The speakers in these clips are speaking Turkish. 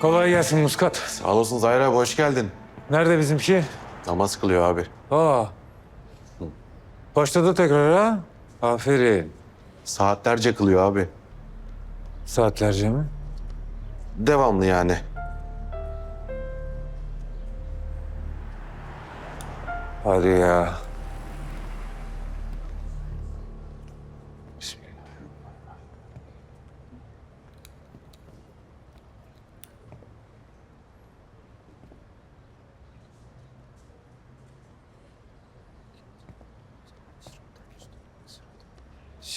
Kolay gelsin Muskat. Sağ olasın Zahir abi hoş geldin. Nerede bizimki? Namaz kılıyor abi. Aa. Başladı tekrar ha? Aferin. Saatlerce kılıyor abi. Saatlerce mi? Devamlı yani. Hadi ya.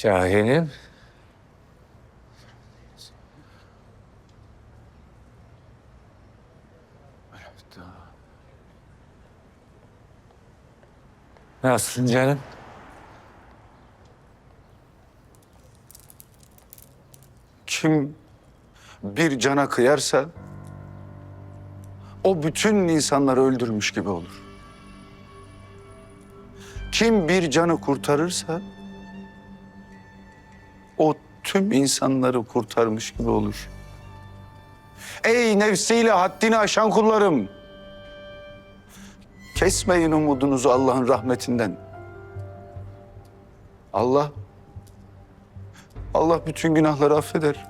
Şahin'im. Nasılsın canım? Kim bir cana kıyarsa o bütün insanları öldürmüş gibi olur. Kim bir canı kurtarırsa o tüm insanları kurtarmış gibi olur. Ey nefsiyle haddini aşan kullarım! Kesmeyin umudunuzu Allah'ın rahmetinden. Allah Allah bütün günahları affeder.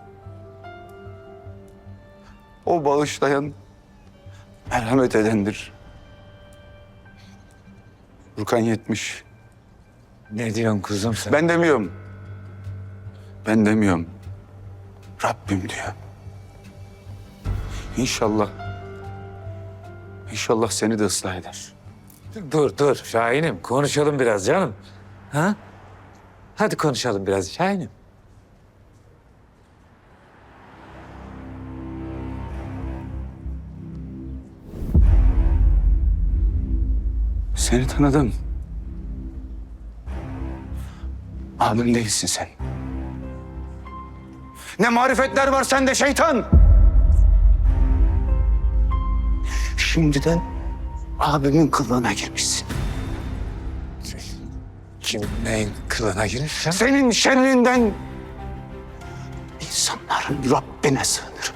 O bağışlayan, merhamet edendir. Rukan 70. Ne diyorsun kuzum sen? Ben demiyorum. Ben demiyorum. Rabbim diyor. İnşallah. İnşallah seni de ıslah eder. Dur dur Şahin'im konuşalım biraz canım. Ha? Hadi konuşalım biraz Şahin'im. Seni tanıdım. Abim değilsin sen. Ne marifetler var sende şeytan! Şimdiden abimin kılığına girmişsin. Kim neyin kılına girir? Sen? Senin şerrinden insanların Rabbine sığınırım.